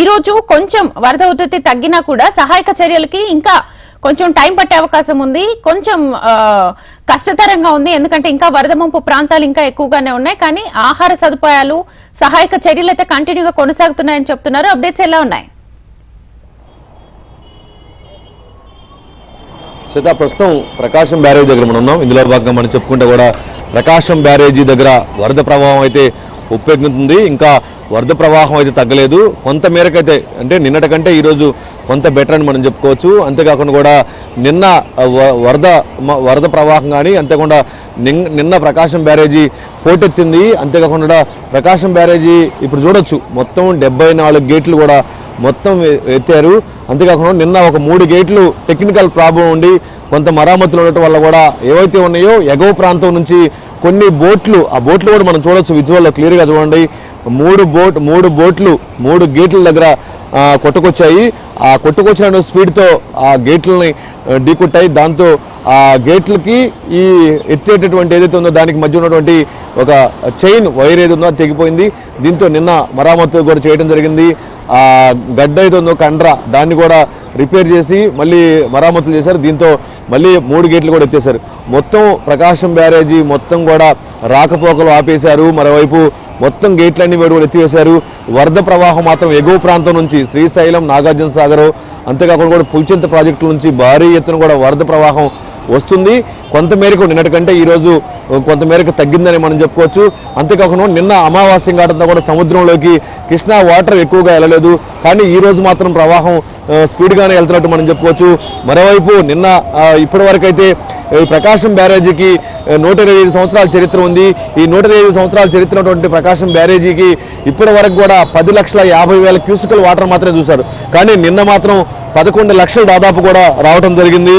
ఈ రోజు కొంచెం వరద ఉధృతి తగ్గినా కూడా సహాయక చర్యలకి ఇంకా కొంచెం టైం పట్టే అవకాశం ఉంది. కొంచెం కష్టతరంగా ఉంది. ఎందుకంటే ఇంకా వరద ముంపు ప్రాంతాలు ఇంకా ఎక్కువగానే ఉన్నాయి. కానీ ఆహార సదుపాయాలు సహాయక చర్యలు అయితే కంటిన్యూగా కొనసాగుతున్నాయని చెప్తున్నారు. అప్డేట్స్ ఎలా ఉన్నాయి? శ్వేత ప్రస్తుతం ప్రకాశం బ్యారేజ్ దగ్గర మనం ఉన్నాం. ఇందులో భాగంగా మనం చెప్పుకుంటే కూడా ప్రకాశం బ్యారేజీ దగ్గర వరద ప్రభావం అయితే ఉప్పెక్కుతుంది ఇంకా వరద ప్రవాహం అయితే తగ్గలేదు. కొంత మేరకైతే అంటే నిన్నటి కంటే ఈరోజు కొంత బెటర్ అని మనం చెప్పుకోవచ్చు. అంతేకాకుండా కూడా నిన్న వ- వరద వరద ప్రవాహం కానీ అంతేకాకుండా నిన్- నిన్న ప్రకాశం బ్యారేజీ పోటెత్తింది. అంతేకాకుండా ప్రకాశం బ్యారేజీ ఇప్పుడు చూడొచ్చు. మొత్తం డెబ్బై నాలుగు గేట్లు కూడా మొత్తం ఎత్తారు. అంతేకాకుండా నిన్న ఒక మూడు గేట్లు టెక్నికల్ ప్రాబ్లం ఉండి కొంత మరామతులు ఉండటం వల్ల కూడా ఏవైతే ఉన్నాయో ఎగవ ప్రాంతం నుంచి కొన్ని బోట్లు ఆ బోట్లు కూడా మనం చూడొచ్చు విజువల్లో క్లియర్గా చూడండి. మూడు బోట్ మూడు బోట్లు మూడు గేట్ల దగ్గర కొట్టుకొచ్చాయి. ఆ కొట్టుకొచ్చిన స్పీడ్తో ఆ గేట్లని ఢీకొట్టాయి. దాంతో ఆ గేట్లకి ఈ ఎత్తేటటువంటి ఏదైతే ఉందో దానికి మధ్య ఉన్నటువంటి ఒక చైన్ వైర్ ఏది ఉందో తెగిపోయింది. దీంతో నిన్న మరామత్తు కూడా చేయడం జరిగింది. ఆ గడ్డ ఏదో ఉందో కండ్ర దాన్ని కూడా రిపేర్ చేసి మళ్ళీ మరామతులు చేశారు. దీంతో మళ్ళీ మూడు గేట్లు కూడా ఎత్తేశారు. మొత్తం ప్రకాశం బ్యారేజీ మొత్తం కూడా రాకపోకలు ఆపేశారు. మరోవైపు మొత్తం గేట్లన్నీ వేడు కూడా ఎత్తివేశారు. వరద ప్రవాహం మాత్రం ఎగువ ప్రాంతం నుంచి శ్రీశైలం నాగార్జున సాగర్ అంతేకాకుండా కూడా పుల్చింత ప్రాజెక్టుల నుంచి భారీ ఎత్తున కూడా వరద ప్రవాహం వస్తుంది. కొంతమేరకు నిన్నటికంటే ఈరోజు కొంతమేరకు తగ్గిందని మనం చెప్పుకోవచ్చు. అంతేకాకుండా నిన్న అమావాస్యం కావడంతో కూడా సముద్రంలోకి కృష్ణా వాటర్ ఎక్కువగా వెళ్ళలేదు. కానీ ఈ రోజు మాత్రం ప్రవాహం స్పీడ్గానే వెళ్తున్నట్టు మనం చెప్పుకోవచ్చు. మరోవైపు నిన్న ఆ, ఇప్పటి వరకు అయితే ఈ ప్రకాశం బ్యారేజీకి నూట ఇరవై ఐదు సంవత్సరాల చరిత్ర ఉంది. ఈ నూట ఇరవై ఐదు సంవత్సరాల చరిత్ర ఉన్నటువంటి ప్రకాశం బ్యారేజీకి ఇప్పటి వరకు కూడా పది లక్షల యాభై వేల క్యూసికల్ వాటర్ మాత్రమే చూశారు. కానీ నిన్న మాత్రం పదకొండు లక్షలు దాదాపు కూడా రావడం జరిగింది.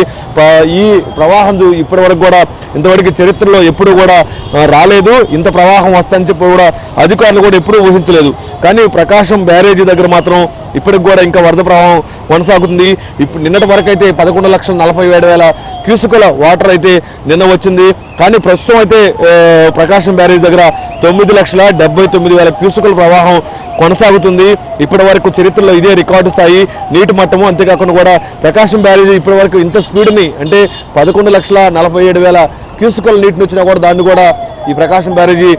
ఈ ప్రవాహం చూ- ఇప్పటి వరకు కూడా ఇంతవరకు చరిత్రలో ఎప్పుడు కూడా రాలేదు. ఇంత ప్రవాహం వస్తుందని చెప్పి కూడా అధికారులు కూడా ఎప్పుడూ ఊహించలేదు. కానీ ప్రకాశం బ్యారేజీ దగ్గర మాత్రం ఇప్పటికి కూడా ఇంకా వరద ప్రవాహం కొనసాగుతుంది. ఇప్పుడు నిన్నటి వరకు అయితే పదకొండు లక్షల నలభై ఏడు వేల క్యూసుకుల వాటర్ అయితే నిన్న వచ్చింది. కానీ ప్రస్తుతం అయితే ప్రకాశం బ్యారేజ్ దగ్గర తొమ్మిది లక్షల డెబ్బై తొమ్మిది వేల క్యూసుకుల ప్రవాహం కొనసాగుతుంది. ఇప్పటి వరకు చరిత్రలో ఇదే రికార్డు స్థాయి. నీటి మట్టము అంతేకాకుండా కూడా ప్రకాశం బ్యారేజ్ ఇప్పటి వరకు ఇంత స్పీడ్ని అంటే పదకొండు లక్షల నలభై ఏడు వేల క్యూసుకల్ నీటిని వచ్చినా కూడా దాన్ని కూడా ఈ ప్రకాశం బ్యారేజీ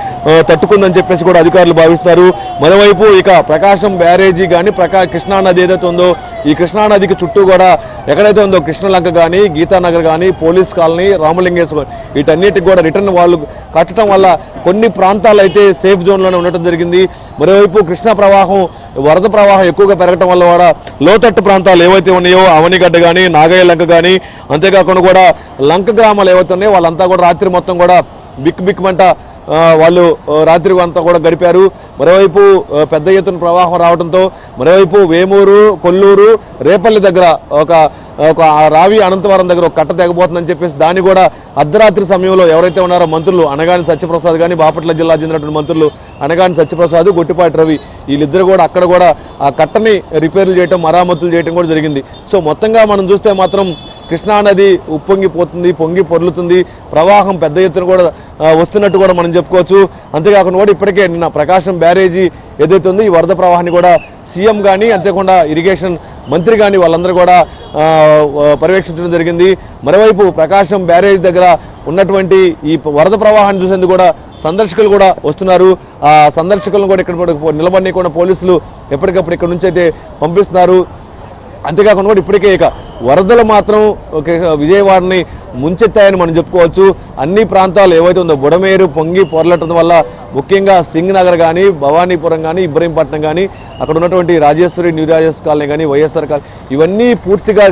తట్టుకుందని చెప్పేసి కూడా అధికారులు భావిస్తున్నారు. మరోవైపు ఇక ప్రకాశం బ్యారేజీ కానీ ప్రకా కృష్ణా నది ఏదైతే ఉందో ఈ కృష్ణా నదికి చుట్టూ కూడా ఎక్కడైతే ఉందో కృష్ణలంక కానీ గీతానగర్ కానీ పోలీస్ కాలనీ రామలింగేశ్వరం వీటన్నిటికి కూడా రిటర్న్ వాళ్ళు కట్టడం వల్ల కొన్ని ప్రాంతాలు అయితే సేఫ్ జోన్లోనే ఉండటం జరిగింది. మరోవైపు కృష్ణా ప్రవాహం వరద ప్రవాహం ఎక్కువగా పెరగటం వల్ల కూడా లోతట్టు ప్రాంతాలు ఏవైతే ఉన్నాయో అవనిగడ్డ కానీ నాగయ్య లంక కానీ అంతేకాకుండా కూడా లంక గ్రామాలు ఏవైతే ఉన్నాయో వాళ్ళంతా కూడా రాత్రి మొత్తం కూడా బిక్ బిక్ మంట వాళ్ళు రాత్రి అంతా కూడా గడిపారు. మరోవైపు పెద్ద ఎత్తున ప్రవాహం రావడంతో మరోవైపు వేమూరు కొల్లూరు రేపల్లి దగ్గర ఒక ఒక రావి అనంతవరం దగ్గర ఒక కట్ట తెగబోతుందని చెప్పేసి దాన్ని కూడా అర్ధరాత్రి సమయంలో ఎవరైతే ఉన్నారో మంత్రులు అనగాని సత్యప్రసాద్ కానీ బాపట్ల జిల్లా చెందినటువంటి మంత్రులు అనగాని సత్యప్రసాద్ గొట్టిపాటి రవి వీళ్ళిద్దరు కూడా అక్కడ కూడా ఆ కట్టని రిపేర్లు చేయటం మరామతులు చేయటం కూడా జరిగింది. సో మొత్తంగా మనం చూస్తే మాత్రం కృష్ణా నది ఉప్పొంగిపోతుంది పొంగి పొర్లుతుంది. ప్రవాహం పెద్ద ఎత్తున కూడా వస్తున్నట్టు కూడా మనం చెప్పుకోవచ్చు. అంతేకాకుండా కూడా ఇప్పటికే నిన్న ప్రకాశం బ్యారేజీ ఏదైతే ఉందో ఈ వరద ప్రవాహాన్ని కూడా సీఎం కానీ అంతేకాకుండా ఇరిగేషన్ మంత్రి కానీ వాళ్ళందరూ కూడా పర్యవేక్షించడం జరిగింది. మరోవైపు ప్రకాశం బ్యారేజ్ దగ్గర ఉన్నటువంటి ఈ వరద ప్రవాహాన్ని చూసేందుకు కూడా సందర్శకులు కూడా వస్తున్నారు. ఆ సందర్శకులను కూడా ఇక్కడ కూడా నిలబడి కూడా పోలీసులు ఎప్పటికప్పుడు ఇక్కడ నుంచి అయితే పంపిస్తున్నారు. అంతేకాకుండా కూడా ఇప్పటికే ఇక వరదలు మాత్రం ఒక విజయవాడని ముంచెత్తాయని మనం చెప్పుకోవచ్చు. అన్ని ప్రాంతాలు ఏవైతే ఉందో బుడమేరు పొంగి పొరలటం వల్ల ముఖ్యంగా సింగ్ నగర్ కానీ భవానీపురం కానీ ఇబ్రహీంపట్నం కానీ అక్కడ ఉన్నటువంటి రాజేశ్వరి న్యూ రాజేశ్వర కాలనీ కానీ వైఎస్ఆర్ కాలనీ ఇవన్నీ పూర్తిగా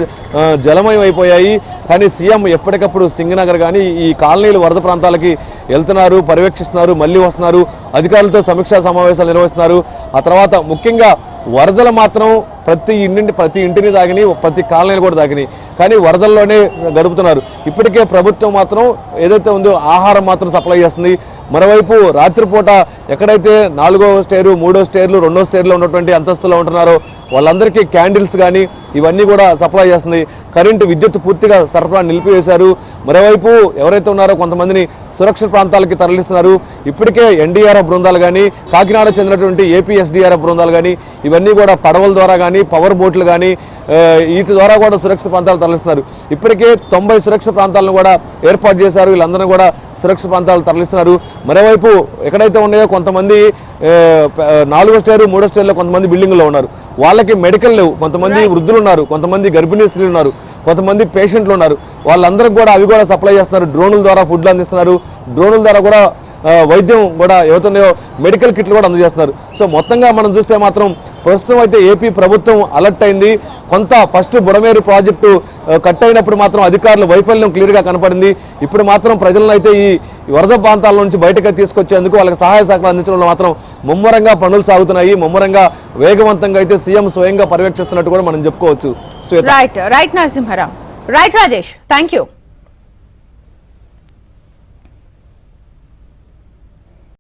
జలమయం అయిపోయాయి. కానీ సీఎం ఎప్పటికప్పుడు సింగనగర్ కానీ ఈ కాలనీలు వరద ప్రాంతాలకి వెళ్తున్నారు పర్యవేక్షిస్తున్నారు మళ్ళీ వస్తున్నారు అధికారులతో సమీక్షా సమావేశాలు నిర్వహిస్తున్నారు. ఆ తర్వాత ముఖ్యంగా వరదలు మాత్రం ప్రతి ఇంటిని ప్రతి ఇంటిని తాగినాయి ప్రతి కాలనీలు కూడా తాగినాయి కానీ వరదల్లోనే గడుపుతున్నారు. ఇప్పటికే ప్రభుత్వం మాత్రం ఏదైతే ఉందో ఆహారం మాత్రం సప్లై చేస్తుంది. మరోవైపు రాత్రిపూట ఎక్కడైతే నాలుగో స్టేరు మూడో స్టేర్లు రెండో స్టేర్లో ఉన్నటువంటి అంతస్తులో ఉంటున్నారో వాళ్ళందరికీ క్యాండిల్స్ కానీ ఇవన్నీ కూడా సప్లై చేస్తుంది. కరెంటు విద్యుత్ పూర్తిగా సరఫరా నిలిపివేశారు. మరోవైపు ఎవరైతే ఉన్నారో కొంతమందిని సురక్షిత ప్రాంతాలకి తరలిస్తున్నారు. ఇప్పటికే ఎన్డీఆర్ఎఫ్ బృందాలు కానీ కాకినాడ చెందినటువంటి ఏపీ ఎస్డీఆర్ఎఫ్ బృందాలు కానీ ఇవన్నీ కూడా పడవల ద్వారా కానీ పవర్ బోట్లు కానీ వీటి ద్వారా కూడా సురక్షిత ప్రాంతాలు తరలిస్తున్నారు. ఇప్పటికే తొంభై సురక్షిత ప్రాంతాలను కూడా ఏర్పాటు చేశారు. వీళ్ళందరూ కూడా సురక్షిత ప్రాంతాలు తరలిస్తున్నారు. మరోవైపు ఎక్కడైతే ఉన్నాయో కొంతమంది నాలుగో స్టేర్ మూడో స్టేర్లో కొంతమంది బిల్డింగ్లో ఉన్నారు. వాళ్ళకి మెడికల్ లేవు. కొంతమంది వృద్ధులు ఉన్నారు. కొంతమంది గర్భిణీ స్త్రీలు ఉన్నారు. కొంతమంది పేషెంట్లు ఉన్నారు. వాళ్ళందరికీ కూడా అవి కూడా సప్లై చేస్తున్నారు. డ్రోన్ల ద్వారా ఫుడ్లు అందిస్తున్నారు. డ్రోన్ల ద్వారా కూడా వైద్యం కూడా ఏవైతున్నాయో మెడికల్ కిట్లు కూడా అందజేస్తున్నారు. సో మొత్తంగా మనం చూస్తే మాత్రం ప్రస్తుతం అయితే ఏపీ ప్రభుత్వం అలర్ట్ అయింది. కొంత ఫస్ట్ బుడమేరు ప్రాజెక్టు కట్ అయినప్పుడు మాత్రం అధికారులు వైఫల్యం క్లియర్గా కనపడింది. ఇప్పుడు మాత్రం ప్రజలను అయితే ఈ వరద ప్రాంతాల నుంచి బయటకు తీసుకొచ్చేందుకు వాళ్ళకి సహాయ సహకారం అందించడంలో మాత్రం ముమ్మరంగా పనులు సాగుతున్నాయి. ముమ్మరంగా వేగవంతంగా అయితే సీఎం స్వయంగా పర్యవేక్షిస్తున్నట్టు కూడా మనం చెప్పుకోవచ్చు. Right right Narasimha Rao right Rajesh thank you